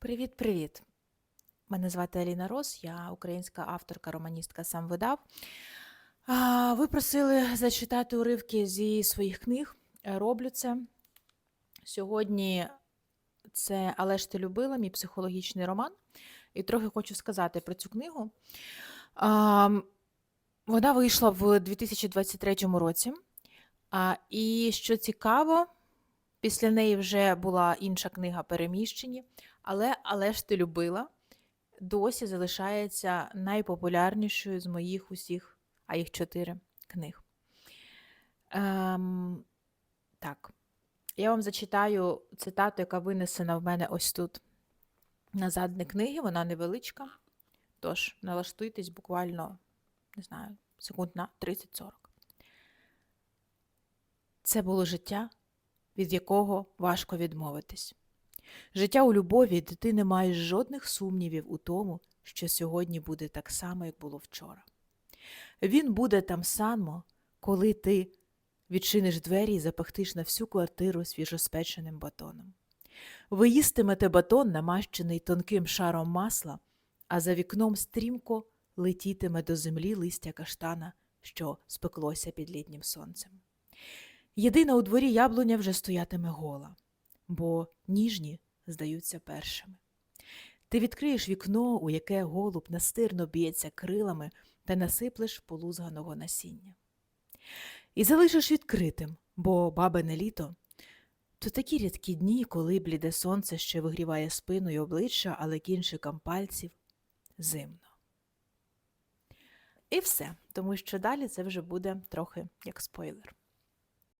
Привіт-привіт! Мене звати Аліна Рос, я українська авторка, романістка сам видав. Ви просили зачитати уривки зі своїх книг. Роблю це. Сьогодні це Але ж ти любила, мій психологічний роман. І трохи хочу сказати про цю книгу. Вона вийшла в 2023 році. І що цікаво, після неї вже була інша книга Переміщені, але Але ж ти любила досі залишається найпопулярнішою з моїх усіх, а їх чотири книг. Ем, так, я вам зачитаю цитату, яка винесена в мене ось тут на задні книги. Вона невеличка. Тож налаштуйтесь буквально, не знаю, секунд на 30-40. Це було життя, від якого важко відмовитись. Життя у любові, ти не маєш жодних сумнівів у тому, що сьогодні буде так само, як було вчора. Він буде там само, коли ти відчиниш двері і запахтиш на всю квартиру свіжоспеченим батоном. Ви їстимете батон, намащений тонким шаром масла, а за вікном стрімко летітиме до землі листя каштана, що спеклося під літнім сонцем. Єдина у дворі яблуня вже стоятиме гола, бо ніжні здаються першими. Ти відкриєш вікно, у яке голуб настирно б'ється крилами та насиплеш полузганого насіння. І залишиш відкритим, бо бабине літо то такі рідкі дні, коли бліде сонце ще вигріває спину й обличчя, але кінчикам пальців зимно. І все, тому що далі це вже буде трохи як спойлер.